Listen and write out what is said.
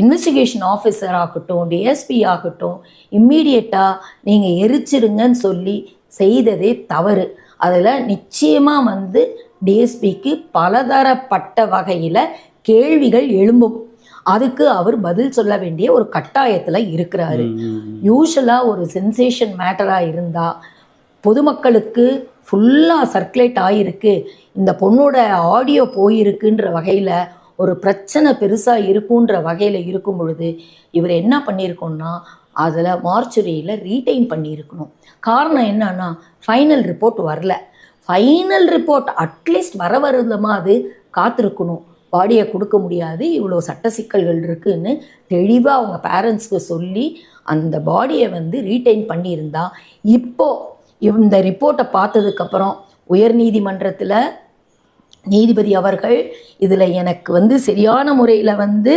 Investigation officer ஆகட்டும் DSP ஆகட்டும் இம்மீடியட்டாக நீங்கள் எரிச்சிருங்கன்னு சொல்லி செய்ததே தவறு. அதில் நிச்சயமாக வந்து டிஎஸ்பிக்கு பலதரப்பட்ட வகையில் கேள்விகள் எழும்பும். அதுக்கு அவர் பதில் சொல்ல வேண்டிய ஒரு கட்டாயத்தில் இருக்கிறாரு. யூஸ்வலாக ஒரு சென்சேஷன் மேட்டராக இருந்தால் பொதுமக்களுக்கு ஃபுல்லாக சர்க்குலேட் ஆகிருக்கு இந்த பொண்ணோட ஆடியோ போயிருக்குன்ற வகையில் ஒரு பிரச்சனை பெருசாக இருக்குன்ற வகையில் இருக்கும் பொழுது இவர் என்ன பண்ணியிருக்கோம்னா அதில் மார்ச்சுரியில் ரீடைன் பண்ணியிருக்கணும் காரணம் என்னன்னா ஃபைனல் ரிப்போர்ட் வரல. ஃபைனல் ரிப்போர்ட் அட்லீஸ்ட் வர வருதமாக அது காத்திருக்கணும். பாடியை கொடுக்க முடியாது இவ்வளோ சட்ட சிக்கல்கள் இருக்குதுன்னு தெளிவாக அவங்க பேரண்ட்ஸ்க்கு சொல்லி அந்த பாடியை வந்து ரீடைன் பண்ணியிருந்தா இப்போது இந்த ரிப்போர்ட்டை பார்த்ததுக்கப்புறம் உயர்நீதிமன்றத்தில் நீதிபதி அவர்கள் இதில் எனக்கு வந்து சரியான முறையில் வந்து